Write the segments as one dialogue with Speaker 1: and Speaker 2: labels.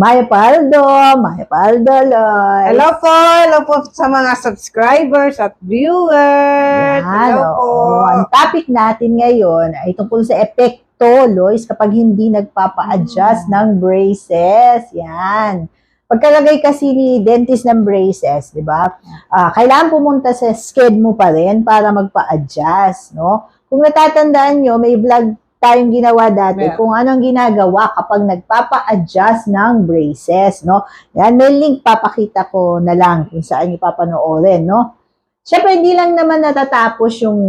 Speaker 1: Maya Paldo, Maya Paldo, Loy.
Speaker 2: Hello po, hello po sa mga subscribers at viewers.
Speaker 1: Yan,
Speaker 2: hello po.
Speaker 1: Ang topic natin ngayon ay tungkol sa epekto, Lois, kapag hindi nagpapa-adjust
Speaker 2: Hmm.
Speaker 1: ng braces. Yan. Pagkalagay kasi ni dentist ng braces, di ba? Ah, kailangan pumunta sa sked mo pa rin para magpa-adjust, no? Kung natatandaan nyo, may vlog tayong ginawa dati
Speaker 2: Meron.
Speaker 1: kung anong ginagawa kapag nagpapa-adjust ng braces, no? Yan, may link papakita ko na lang kung saan nyo papanoorin, no? Siyempre, hindi lang naman natatapos yung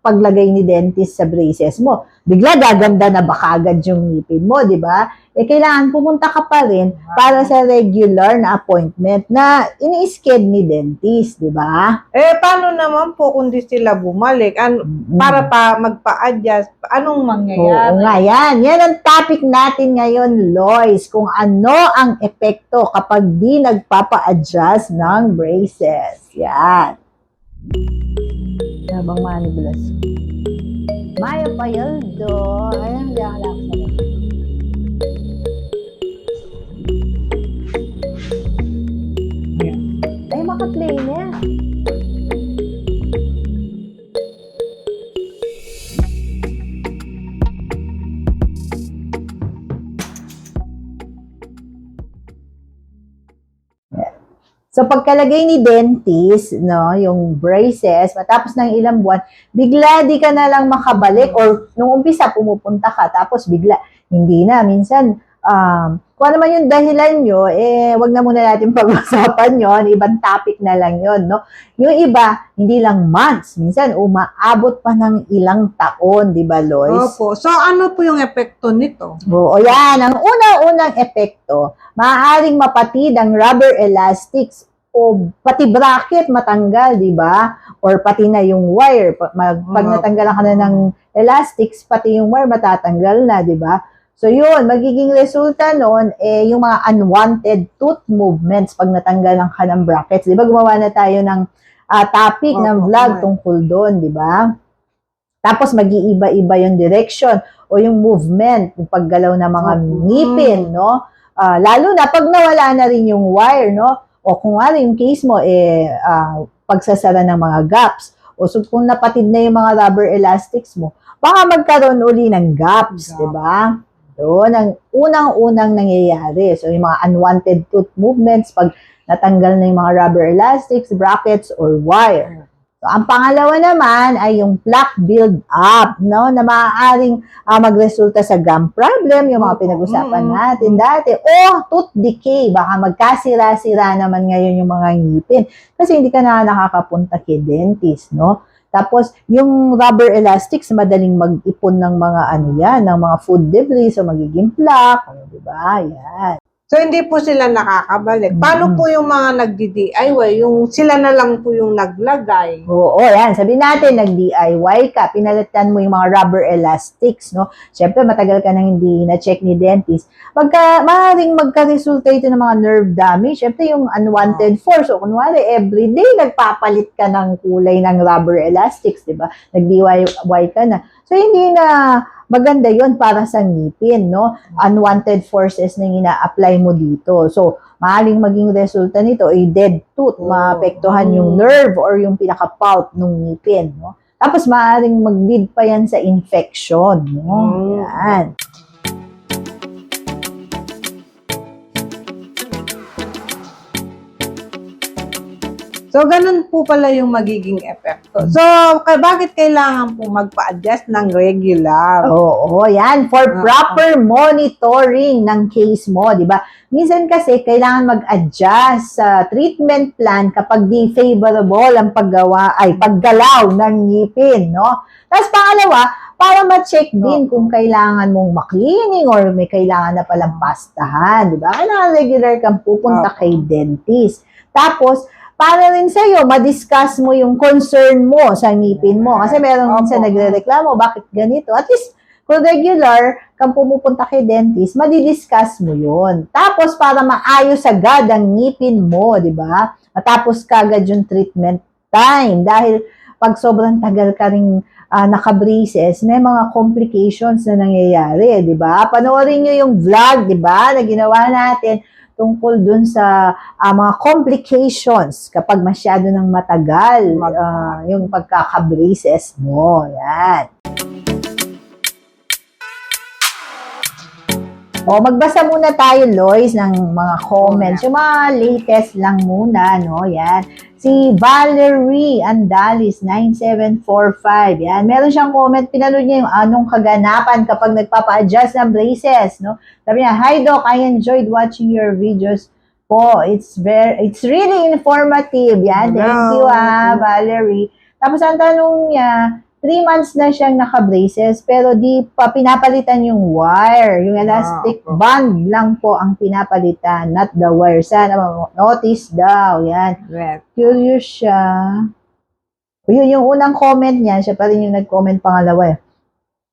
Speaker 1: paglagay ni dentist sa braces mo. Bigla gaganda na baka agad yung ngipin mo, di ba? Eh, kailangan pumunta ka pa rin para sa regular na appointment na ini-sked ni dentist, di ba?
Speaker 2: Eh, paano naman po kung di sila bumalik? Ano,
Speaker 1: Mm.
Speaker 2: para pa magpa-adjust, anong
Speaker 1: Oo
Speaker 2: mangyayari?
Speaker 1: nga, yan. Yan ang topic natin ngayon, Lois. Kung ano ang epekto kapag di nagpapa-adjust ng braces. Yan. Habang manibulas. Maya Payaldo. Ayan, hindi ako lang sa Ay, makaplay na. So pagkalagay ni dentist, no, yung braces, matapos ng ilang buwan, bigla di ka na lang makabalik or nung umpisa pumupunta ka tapos bigla hindi na. Minsan um kung ano man yung dahilan nyo, eh, wag na muna natin pag-usapan yon ibang topic na lang yon no? Yung iba, hindi lang months, minsan umaabot pa ng ilang taon, di ba, Lois?
Speaker 2: Opo. So, ano po yung epekto nito?
Speaker 1: Oo, yan. Ang unang-unang epekto, maaaring mapatid ang rubber elastics o pati bracket matanggal, di ba? Or pati na yung wire. Pag
Speaker 2: Oo.
Speaker 1: natanggalan ka na ng elastics, pati yung wire matatanggal na, di ba? So yun, magiging resulta noon, eh, yung mga unwanted tooth movements pag natanggalan ka ng brackets. Di ba, gumawa na tayo ng ah, topic ng
Speaker 2: Opo,
Speaker 1: vlog
Speaker 2: kumain.
Speaker 1: tungkol doon, di ba? Tapos mag-iiba-iba yung direction o yung movement, yung paggalaw ng mga
Speaker 2: Opo.
Speaker 1: ngipin, no? Ah, lalo na pag nawala na rin yung wire, no? O kung ano yung case mo, eh, ah, pagsasara ng mga gaps. O so, kung napatid na yung mga rubber elastics mo, baka magkaroon uli ng gaps,
Speaker 2: Gap.
Speaker 1: di ba? Yun ang unang-unang nangyayari. So, yung mga unwanted tooth movements, pag natanggal na yung mga rubber elastics, brackets, or wire. So, ang pangalawa naman ay yung plaque build up, no, na maaaring ah, magresulta sa gum problem, yung mga pinag-usapan natin dati, o tooth decay, baka magkasira-sira naman ngayon yung mga ngipin kasi hindi ka na nakakapunta kay dentist, no? Tapos, yung rubber elastics, madaling mag-ipon ng mga ano yan, ng mga food debris, so magiging plaque, ano, di ba? Yan.
Speaker 2: So, hindi po sila nakakabalik. Paano po yung mga nagdi-DIY? Yung sila na lang po yung naglagay.
Speaker 1: Oo, yan. Sabi natin, nag-DIY ka, pinalitan mo yung mga rubber elastics, no? Siyempre, matagal ka nang hindi na-check ni dentist. Magka, maaaring magka-resulta ito ng mga nerve damage. Siyempre, yung unwanted force. So, kunwari, everyday, nagpapalit ka ng kulay ng rubber elastics, di ba? Nag-DIY ka na. So, hindi na maganda yon para sa ngipin, no? Unwanted forces na ina-apply mo dito. So, maaaring maging resulta nito ay dead tooth,
Speaker 2: Oh.
Speaker 1: maapektuhan yung
Speaker 2: Mm.
Speaker 1: nerve or yung pinaka-pulp ng ngipin, no? Tapos maaaring mag-lead pa yan sa infection, no?
Speaker 2: Mm.
Speaker 1: Yan.
Speaker 2: So, ganun po pala yung magiging epekto. So, kaya bakit kailangan po magpa-adjust ng regular?
Speaker 1: Oo, yan. For
Speaker 2: Ah,
Speaker 1: proper monitoring ng case mo, di ba? Minsan kasi kailangan mag-adjust sa treatment plan kapag di favorable ang paggawa, ay paggalaw ng ngipin, no? Tapos pangalawa, para ma-check din kung kailangan mong maklining or may kailangan na palang pastahan, di ba? Kailangan regular kang pupunta
Speaker 2: Oo.
Speaker 1: kay dentist. Tapos, para rin sa'yo, ma-discuss mo yung concern mo sa ngipin mo. Kasi meron minsan nagre-reklamo, bakit ganito? At least, kung regular kang pumupunta kay dentist, madidiscuss mo yun. Tapos, para maayos agad ang ngipin mo, di ba? Matapos kagad yung treatment time. Dahil, pag sobrang tagal ka rin ah, naka-braces, may mga complications na nangyayari, di ba? Panoorin nyo yung vlog, di ba, na ginawa natin tungkol dun sa ah, mga complications kapag masyado ng matagal ah, yung pagkaka-braces mo. Yan. O, magbasa muna tayo, Lois, ng mga comments. Yung mga latest lang muna, no? Yan. Si Valerie Andalis, 9745. Yan. Meron siyang comment. Pinanood niya yung anong kaganapan kapag nagpapa-adjust ng braces, no? Sabi niya, Hi, Doc. I enjoyed watching your videos po. It's very, it's really informative. Yan. Thank you, ah, Valerie. Tapos ang tanong niya, three months na siyang naka-braces, pero di pa pinapalitan yung wire. Yung elastic
Speaker 2: Ah, okay.
Speaker 1: band lang po ang pinapalitan, not the wire. Sana notice daw. Yan.
Speaker 2: Yes.
Speaker 1: Curious siya. Yun, yung unang comment niya, siya pa rin yung nag-comment pangalawa. eh.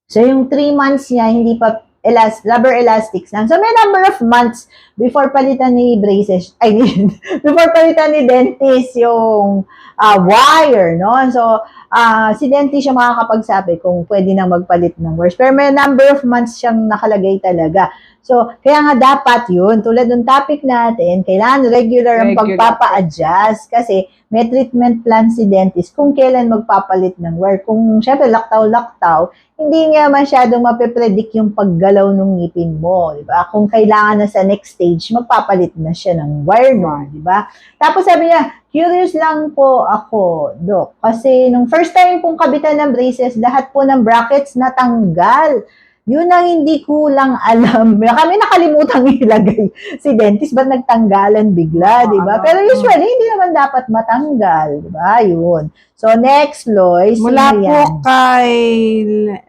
Speaker 1: So, yung three months niya, hindi pa elas rubber elastics lang. So, may number of months before palitan ni braces, I mean, before palitan ni dentist yung ah, wire, no? So, ah, si dentist yung makakapagsabi kung pwede nang magpalit ng wires. Pero may number of months siyang nakalagay talaga. So, kaya nga dapat yun, tulad ng topic natin, kailangan regular ang pagpapa-adjust kasi may treatment plan si dentist kung kailan magpapalit ng wire. Kung syempre laktaw-laktaw, hindi niya masyadong mape-predict yung paggalaw ng ngipin mo, di ba? Kung kailangan na sa next stage, magpapalit na siya ng wire mo, di ba? Tapos sabi niya, curious lang po ako, Dok. Kasi nung first time pong kabitan ng braces, lahat po ng brackets natanggal. Yun ang hindi ko lang alam. Kami nakalimutan ilagay si dentist, ba't nagtanggalan bigla, di ba? Pero usually, hindi naman dapat matanggal, di ba? Yun. So, next, Lois.
Speaker 2: Mula po
Speaker 1: yan?
Speaker 2: kay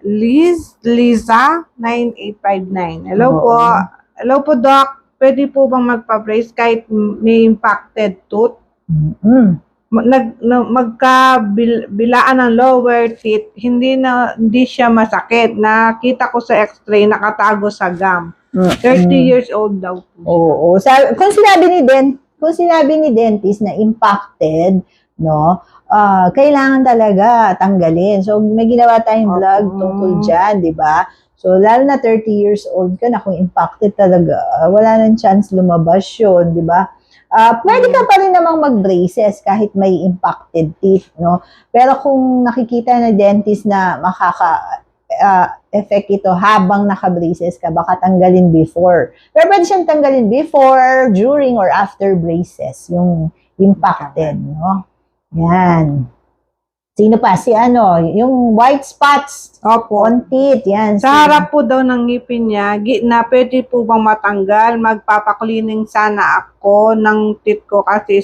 Speaker 2: Liz, Liza, 9859. Hello
Speaker 1: Oo.
Speaker 2: po. Hello po, Doc. Pwede po bang magpa-brace kahit may impacted tooth?
Speaker 1: Mm-mm.
Speaker 2: Nag, na, magkabilaan ng lower teeth, hindi na hindi siya masakit. Nakita ko sa x-ray, nakatago sa gum. 30
Speaker 1: Mm.
Speaker 2: years old daw po.
Speaker 1: Oo. Sa, kung sinabi ni dent, kung sinabi ni dentist na impacted, no, ah, kailangan talaga tanggalin. So, may ginawa tayong vlog
Speaker 2: Oo.
Speaker 1: tungkol dyan, di ba? So, lalo na 30 years old ka na, kung impacted talaga, ah, wala nang chance lumabas yun, di ba? Ah, pwede ka pa rin namang mag-braces kahit may impacted teeth, no? Pero kung nakikita na dentist na makaka ah, effect ito habang naka-braces ka, baka tanggalin before. Pero pwede siyang tanggalin before, during, or after braces, yung impacted, no? Yan. Sino pa? Si ano, yung white spots
Speaker 2: Opo.
Speaker 1: on teeth, yan.
Speaker 2: Sa
Speaker 1: si-
Speaker 2: harap po daw ng ngipin niya, gitna, pwede po bang matanggal? Magpapaklining sana ako ng teeth ko kasi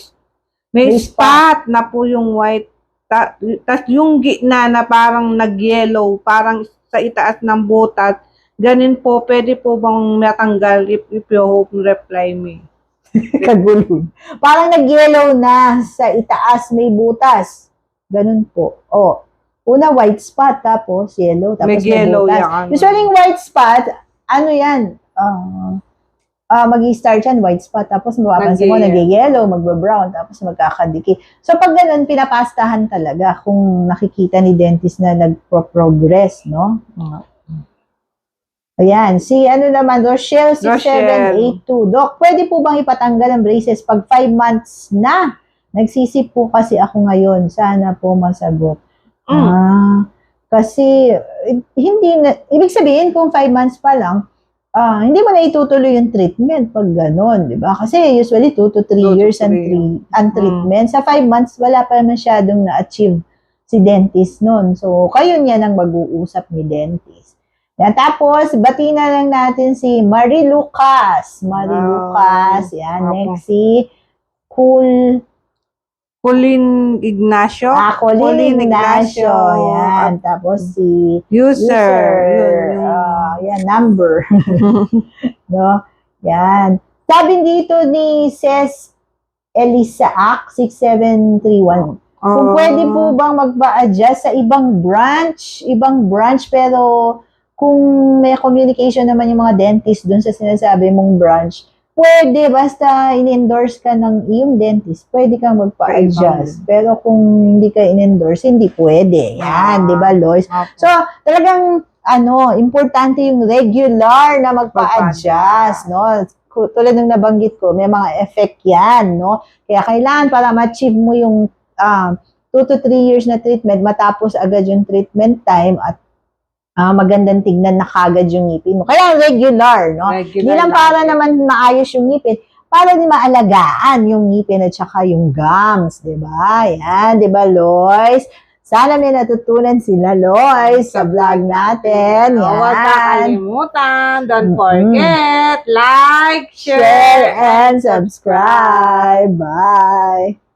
Speaker 2: may,
Speaker 1: May
Speaker 2: spot na po yung white. Ta- Tapos yung gitna na parang nag-yellow, parang sa itaas ng butas, ganin po, pwede po bang matanggal if, if you hope reply me?
Speaker 1: Kagulo. Parang nag-yellow na sa itaas, may butas. Ganun po. O, una white spot, tapos yellow, tapos
Speaker 2: May yellow yan.
Speaker 1: Usually yung white spot, ano yan? Uh, uh, mag-start yan, white spot, tapos mapapansin mo,
Speaker 2: Nag-
Speaker 1: nag-yellow, magba-brown, tapos magkakadikit. So, pag ganun, pinapastahan talaga kung nakikita ni dentist na nagpro-progress, no? Ayan, si ano naman, Rochelle 6782. Doc, pwede po bang ipatanggal ang braces pag 5 months na? Nagsisip po kasi ako ngayon. Sana po masagot.
Speaker 2: Mm.
Speaker 1: Ah, kasi eh, hindi na, ibig sabihin kung 5 months pa lang, ah, hindi mo na itutuloy yung treatment pag gano'n, di ba? Kasi usually 2 to 3
Speaker 2: Two to
Speaker 1: years ang,
Speaker 2: three.
Speaker 1: tre- ang treatment. Sa 5 months, wala pa masyadong na-achieve si dentist nun. So, kayo niya nang mag-uusap ni dentist. Yan. Tapos, bati na lang natin si Marie Lucas. Marie
Speaker 2: Wow.
Speaker 1: Lucas. Yan.
Speaker 2: Apo.
Speaker 1: Next si Cool
Speaker 2: Colin Ignacio?
Speaker 1: Ah, Colin
Speaker 2: Colin
Speaker 1: Ignacio.
Speaker 2: Ignacio.
Speaker 1: Yan. Tapos si
Speaker 2: User.
Speaker 1: user.
Speaker 2: Yun,
Speaker 1: Ah, yan, number. no? Yan. Sabi dito ni Ses Elisaak, 6731. Kung
Speaker 2: Oh.
Speaker 1: pwede po bang magpa-adjust sa ibang branch, ibang branch, pero kung may communication naman yung mga dentist dun sa sinasabi mong branch, pwede, basta in-endorse ka ng iyong dentist, pwede kang magpa-adjust. Pero kung hindi ka in-endorse, hindi pwede. Yan,
Speaker 2: Ah.
Speaker 1: di ba, Lois?
Speaker 2: Opo.
Speaker 1: So, talagang, ano, importante yung regular na magpa-adjust, no? Tulad ng nabanggit ko, may mga effect yan, no? Kaya kailangan para ma-achieve mo yung um, 2 to 3 years na treatment, matapos agad yung treatment time at ah, magandang tignan na kagad yung ngipin mo. Kaya regular, no?
Speaker 2: Regular
Speaker 1: Hindi lang para naman maayos yung ngipin, para din maalagaan yung ngipin at saka yung gums, di ba? Yan, di ba, Lois? Sana may natutunan sila, Lois, sa vlog natin.
Speaker 2: Oh, Huwag
Speaker 1: Yan.
Speaker 2: kakalimutan. Don't forget, like,
Speaker 1: Share and subscribe. Bye.